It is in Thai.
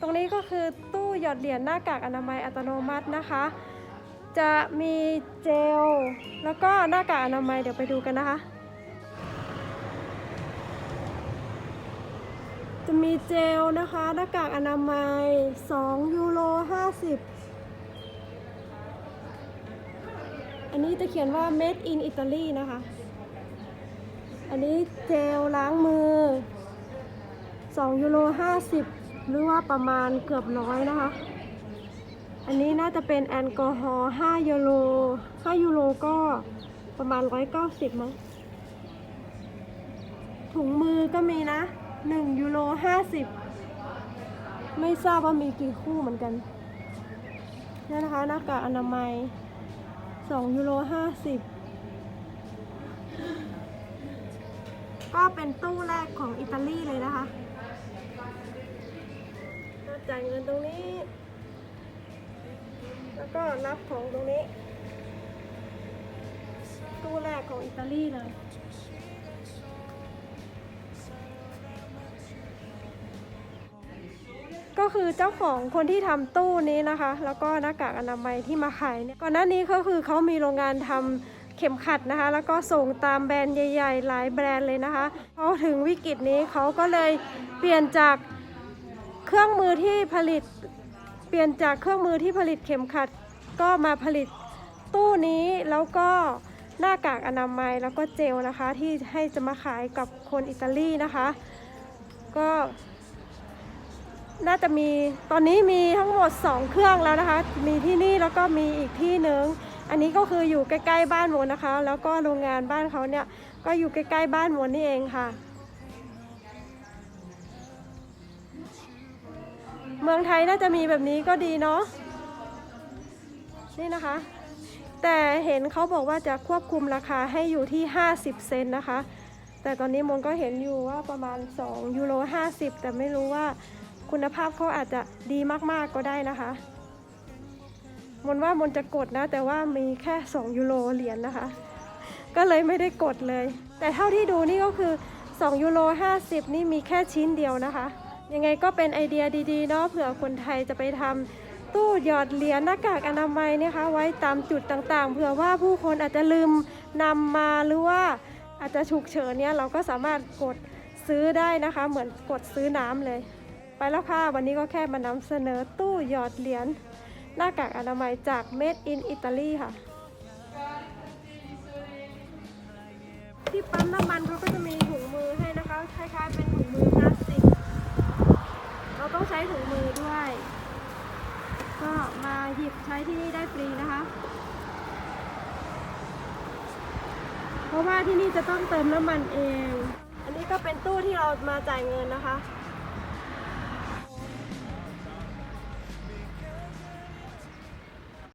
ตรงนี้ก็คือตู้หยอดเหรียญหน้ากากอนามัยอัตโนมัตินะคะ จะมีเจลแล้วก็หน้ากากอนามัยเดี๋ยวไปดูกันนะคะ จะมีเจลนะคะหน้ากากอนามัย 2 ยูโร 50 อันนี้จะเขียนว่า made in Italy นะคะ อันนี้เจลล้างมือ 2 ยูโร 50 หรือว่าประมาณเกือบร้อยนะคะ อันนี้น่าจะเป็นแอลกอฮอล์5ยูโร5ยูโรก็ประมาณ 190มั้งถุงมือก็มีนะ 1ยูโร50 ไม่ทราบว่ามีกี่คู่เหมือนกันนี่นะคะหน้ากากอนามัย 2ยูโร50ก็เป็นตู้แรกของอิตาลีเลยนะคะ จ่ายเงินตรงนี้ แล้วก็รับของตรงนี้ ตู้แรกของอิตาลีเลยก็คือเจ้าของคนที่ทำตู้นี้นะคะ แล้วก็หน้ากากอนามัยที่มาขายเนี่ยก่อนหน้านี้ก็คือเขามีโรงงานทำเข็มขัดนะคะ แล้วก็ส่งตามแบรนด์ใหญ่ ๆ หลายแบรนด์เลยนะคะพอถึงวิกฤตนี้เขาก็เลยเปลี่ยนจาก เครื่องมือที่ผลิตเปลี่ยนจากเครื่องมือที่ผลิตเข็มขัด ก็มาผลิตตู้นี้แล้วก็หน้ากากอนามัยแล้วก็เจลนะคะ ที่ให้จะมาขายกับคนอิตาลีนะคะ ก็ น่าจะมีตอนนี้มีทั้งหมด 2 เครื่องแล้วนะคะ มีที่นี่แล้วก็มีอีกที่หนึ่งอันนี้ก็คืออยู่ใกล้ ๆ บ้านหมนนะคะ แล้วก็โรงงานบ้านเขาเนี่ยก็อยู่ใกล้ ๆ บ้านหมนนี่เองค่ะ เมืองไทยน่าจะมีแบบนี้ก็ดีเนาะนี่นะคะ แต่เห็นเขาบอกว่าจะควบคุมราคาให้อยู่ที่ 50 เซนนะคะ แต่ตอนนี้มนก็เห็นอยู่ว่าประมาณ2ยูโร50 แต่ไม่รู้ว่าคุณภาพเขาอาจจะดีมากๆก็ได้นะคะ มนว่ามนจะกดนะ แต่ว่ามีแค่ 2 ยูโรเหรียญนะคะ ก็เลยไม่ได้กดเลย แต่เท่าที่ดูนี่ก็คือ 2 ยูโร50 นี่มีแค่ชิ้นเดียวนะคะ ยังไงก็เป็นไอเดียดีๆเนาะเผื่อคนไทยจะไปทำตู้หยอดเหรียญหน้ากากอนามัยนะคะ ไว้ตามจุดต่างๆเผื่อว่าผู้คนอาจจะลืมนำมาหรือว่าอาจจะฉุกเฉินเนี่ยเราก็สามารถกดซื้อได้นะคะ เหมือนกดซื้อน้ำเลย ไปแล้วค่ะ วันนี้ก็แค่มานำเสนอตู้หยอดเหรียญหน้ากากอนามัยจาก Made in Italy ค่ะ ที่ปั๊มน้ำมันเขาก็จะมีถุงมือให้นะคะคล้ายๆเป็นถุงมือพลาสติก เราต้องใช้ ถุงมือด้วย ก็มาหยิบใช้ที่นี่ได้ฟรีนะคะ เพราะว่าที่นี่จะต้องเติมน้ำมันเอง อันนี้ก็เป็นตู้ที่เรามาจ่ายเงินนะคะ